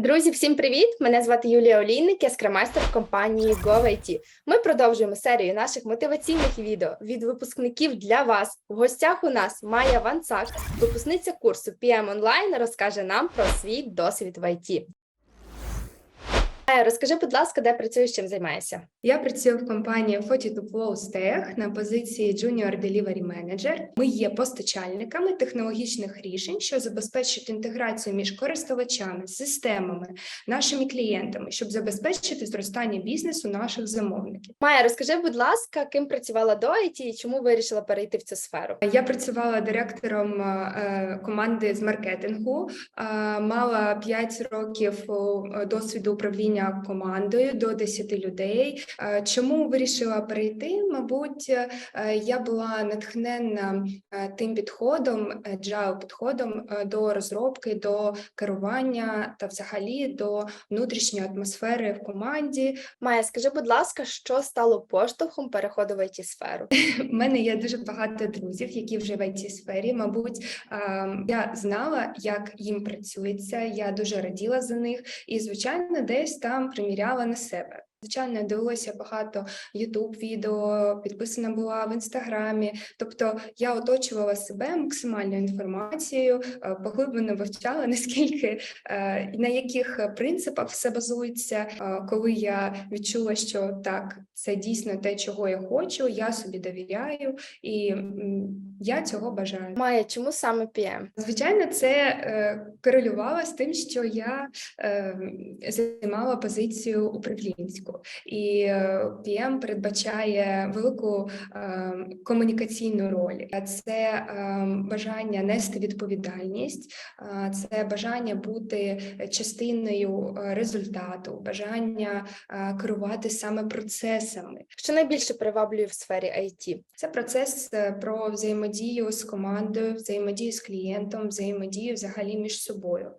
Друзі, всім привіт! Мене звати Юлія Олійник, я скрамайстер компанії GoIT. Ми продовжуємо серію наших мотиваційних відео від випускників для вас. В гостях у нас Майя Ванцак, випускниця курсу PM Online, розкаже нам про свій досвід в ІТ. Майя, розкажи, будь ласка, де працюєш, чим займаєшся? Я працюю в компанії 42 Flows Tech на позиції Junior Delivery Manager. Ми є постачальниками технологічних рішень, що забезпечують інтеграцію між користувачами, системами, нашими клієнтами, щоб забезпечити зростання бізнесу наших замовників. Майя, розкажи, будь ласка, ким працювала до ІТ і чому вирішила перейти в цю сферу? Я працювала директором е, команди з маркетингу, е, мала 5 років е, досвіду управління командою до 10 людей. Е, Чому вирішила перейти? Мабуть, е, я була натхненна е, тим підходом, agile підходом до розробки, до керування та взагалі до внутрішньої атмосфери в команді. Майя, скажи, будь ласка, що стало поштовхом переходу в іт сферу? У мене є дуже багато друзів, які вже в it сфері. Мабуть, я знала, як їм працюється. Я дуже раділа за них, і звичайно, десь там приміряла на себе. Звичайно, дивилася багато youtube відео, підписана була в інстаграмі. Тобто я оточувала себе максимальною інформацією, е, поглиблено вивчала наскільки е, на яких принципах все базується. Е, Коли я відчула, що так, це дійсно те, чого я хочу, я собі довіряю, і я цього бажаю. Майя, чому саме PM? Звичайно, це е, корелювало з тим, що я е, займала позицію управлінську, і е, PM передбачає велику е, комунікаційну роль. Це е, бажання нести відповідальність, е, це бажання бути частиною е, результату, бажання е, керувати саме процесами. Що найбільше приваблює в сфері IT? Це процес е, про взаємодію з командою, взаємодію з клієнтом, взаємодію взагалі між собою.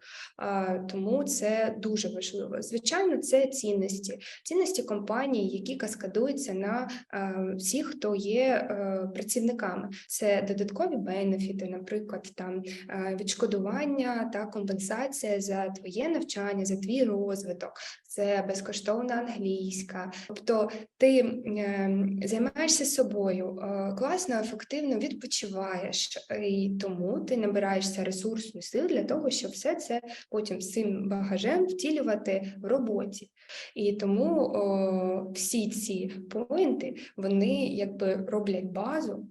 Тому це дуже важливо. Звичайно, це цінності, цінності компанії, які каскадуються на е, всіх, хто є е, працівниками. Це додаткові бенефіти, наприклад, там е, відшкодування та компенсація за твоє навчання, за твій розвиток, це безкоштовна англійська. Тобто ти е, займаєшся собою, класно, ефективно відпочиваєш, е, і тому ти набираєшся ресурсу сил для того, щоб все це потім з цим багажем втілювати в роботі. І тому о, всі ці поінти вони якби роблять базу.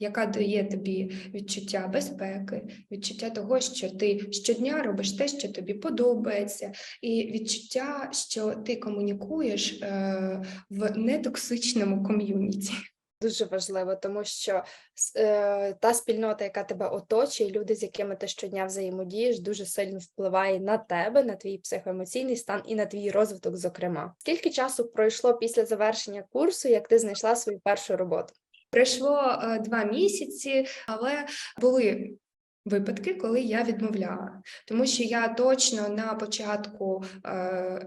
Яка дає тобі відчуття безпеки, відчуття того, що ти щодня робиш те, що тобі подобається, і відчуття, що ти комунікуєш е, в нетоксичному ком'юніті. Дуже важливо, тому що е, та спільнота, яка тебе оточує, люди, з якими ти щодня взаємодієш, дуже сильно впливає на тебе, на твій психоемоційний стан і на твій розвиток, зокрема. Скільки часу пройшло після завершення курсу, як ти знайшла свою першу роботу? Пройшло е, два місяці, але були випадки, коли я відмовляла, тому що я точно на початку е,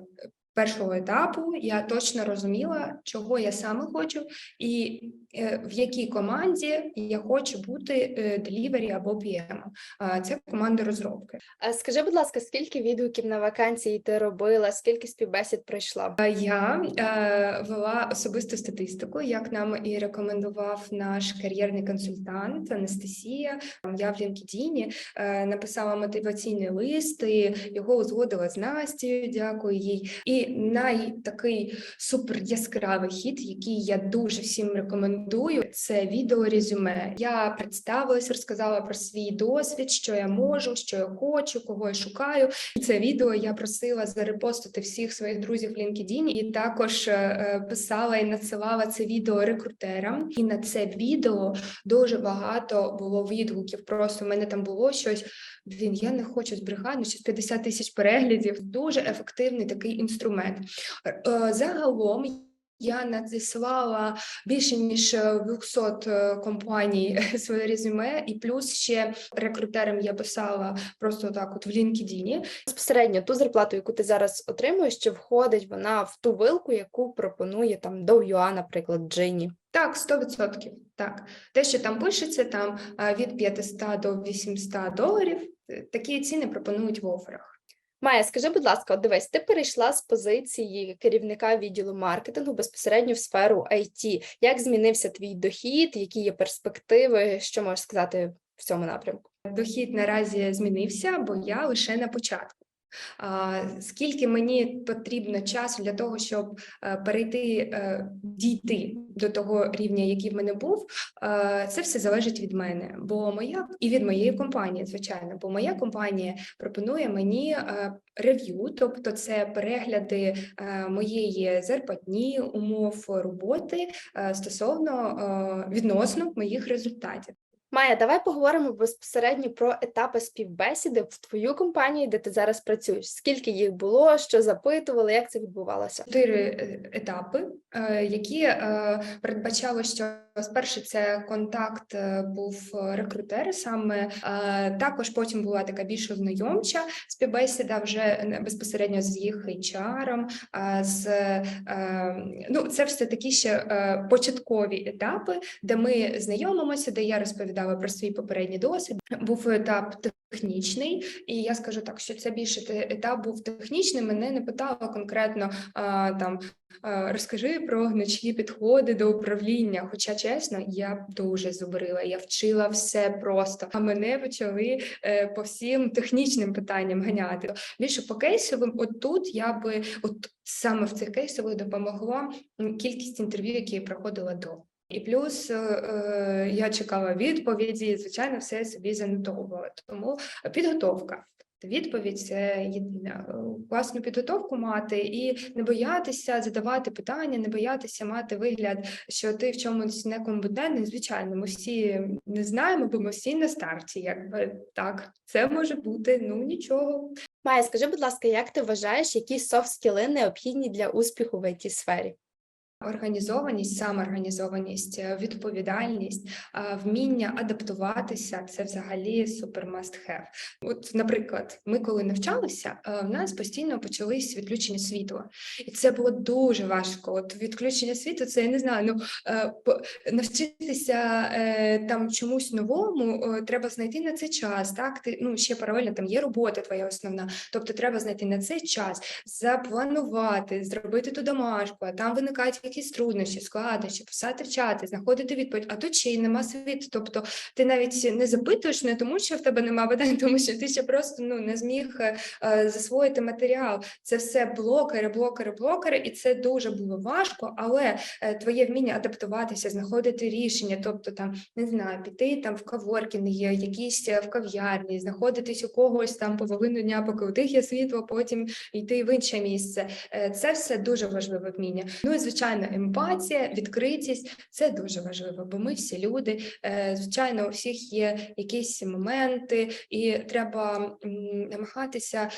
першого етапу я точно розуміла, чого я саме хочу, і е, в якій команді я хочу бути е, делівері або PM. А Це команда розробки. Е, Скажи, будь ласка, скільки відгуків на вакансії ти робила, скільки співбесід пройшла? Я е, вела особисту статистику, як нам і рекомендував наш кар'єрний консультант Анастасія. Я в LinkedIn е, написала мотиваційний лист, і його узгодила з Настю, дякую їй. І найтакий супер яскравий хід, який я дуже всім рекомендую, це відео резюме. Я представилась, розказала про свій досвід, що я можу, що я хочу, кого я шукаю. Це відео я просила зарепостити всіх своїх друзів в LinkedIn і також е, е, писала і надсилала це відео рекрутерам. І на це відео дуже багато було відгуків. Просто в мене там було щось. Блін, я не хочу збрехати, ну, щось 50 тисяч переглядів. Дуже ефективний такий інструмент. Е, е, Загалом. Я надіслала більше ніж е, 200 е, компаній своє резюме, і плюс ще рекрутерам я писала просто так, от в LinkedIn. Безпосередньо ту зарплату, яку ти зараз отримуєш, чи входить вона в ту вилку, яку пропонує там Дов'юа, наприклад, Джині? Так, 100%. Так, те, що там пишеться, там е, від 500 до 800 доларів. е, Такі ціни пропонують в оферах. Майя, скажи, будь ласка, от дивись, ти перейшла з позиції керівника відділу маркетингу безпосередньо в сферу IT. Як змінився твій дохід? Які є перспективи? Що можеш сказати в цьому напрямку? Дохід наразі змінився, бо я лише на початку. Скільки мені потрібно часу для того, щоб е, перейти, е, дійти до того рівня, який в мене був, е, це все залежить від мене, бо моя і від моєї компанії, звичайно, бо моя компанія пропонує мені рев'ю, тобто це перегляди моєї зарплатні, умов роботи стосовно відносно моїх результатів. Майя, давай поговоримо безпосередньо про етапи співбесіди в твою компанію, де ти зараз працюєш. Скільки їх було, що запитували, як це відбувалося? чотири е, етапи, які е, передбачали, що спершу це контакт е, був е, рекрутер, саме е, також потім була така більш ознайомча співбесіда вже е, безпосередньо з їх HR, е, з е, ну це все такі ще е, початкові етапи, де ми знайомимося, де я розповідала про свій попередній досвід. Був етап технічний, і я скажу так, що це більше етап був технічний. Мене не питали конкретно там. Розкажи про гнучкі підходи до управління. Хоча чесно, я дуже зубрила, я вчила все просто. А мене почали е, по всім технічним питанням ганяти. Більше по кейсовим, от тут я би от саме в цих кейсових допомогла кількість інтерв'ю, які я проходила до. І плюс е, е, я чекала відповіді, і, звичайно, все собі занотовувала. Тому підготовка. Відповідь це єдине. Е, Класну підготовку мати і не боятися задавати питання, не боятися мати вигляд, що ти в чомусь некомпетентний. Звичайно, ми всі не знаємо, бо ми всі на старті. Якби так, це може бути. Ну нічого. Майя, скажи, будь ласка, як ти вважаєш, які софт-скіли необхідні для успіху в it сфері? Організованість, самоорганізованість, е, відповідальність, вміння адаптуватися це взагалі супер must have. От, наприклад, ми коли навчалися, е, в нас постійно почались відключення світла, і це було дуже важко. От відключення світла, це я не знаю. Ну е, навчитися там чомусь новому, треба знайти на це час. Так, ти ну ще паралельно там є робота твоя основна. Тобто треба знайти на це час, запланувати, зробити ту домашку, а там виникають якісь труднощі, складнощі, писати в чати, знаходити відповідь, а тут ще й нема світу. Тобто ти навіть не запитуєш не тому, що в тебе нема питань, тому що ти ще просто ну не зміг е, е, засвоїти матеріал. Це все блокери, блокери, блокери, і це дуже було важко, але е, твоє вміння адаптуватися, знаходити рішення, тобто там не знаю, піти там в каворкінг, є якісь в кав'ярні, знаходитись у когось там половину дня, поки у тих є світло, потім йти в інше місце. Це все дуже важливе вміння. Ну і звичайно, емпатія, відкритість це дуже важливо, бо ми всі люди. Е, Звичайно, у всіх є якісь моменти, і треба намагатися.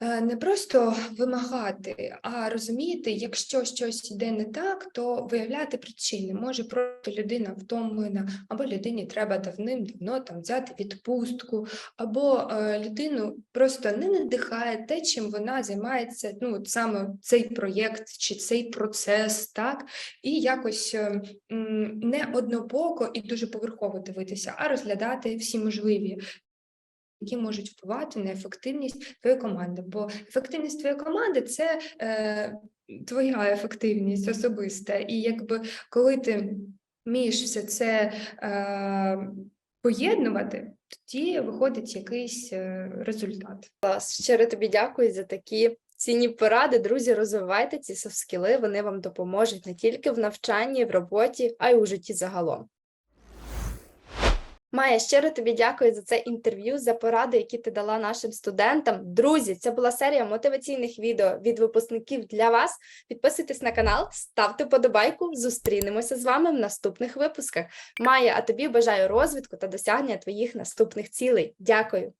Е, Не просто вимагати, а розуміти, якщо щось йде не так, то виявляти причини. Може, просто людина втомлена, або людині треба давним-давно там взяти відпустку, або е, людину просто не надихає те, чим вона займається, ну саме цей проєкт чи цей процес, так і якось е, не однобоко і дуже поверхово дивитися, а розглядати всі можливі. Які можуть впливати на ефективність твоєї команди, бо ефективність твоєї команди це е, твоя ефективність особиста. І якби коли ти вмієш все це е, поєднувати, тоді виходить якийсь е, результат. Клас. Щиро тобі дякую за такі цінні поради. Друзі, розвивайте ці софт-скіли, вони вам допоможуть не тільки в навчанні, в роботі, а й у житті загалом. Майя, щиро тобі дякую за це інтерв'ю, за поради, які ти дала нашим студентам. Друзі, це була серія мотиваційних відео від випускників для вас. Підписуйтесь на канал, ставте подобайку. Зустрінемося з вами в наступних випусках. Майя, а тобі бажаю розвитку та досягнення твоїх наступних цілей. Дякую.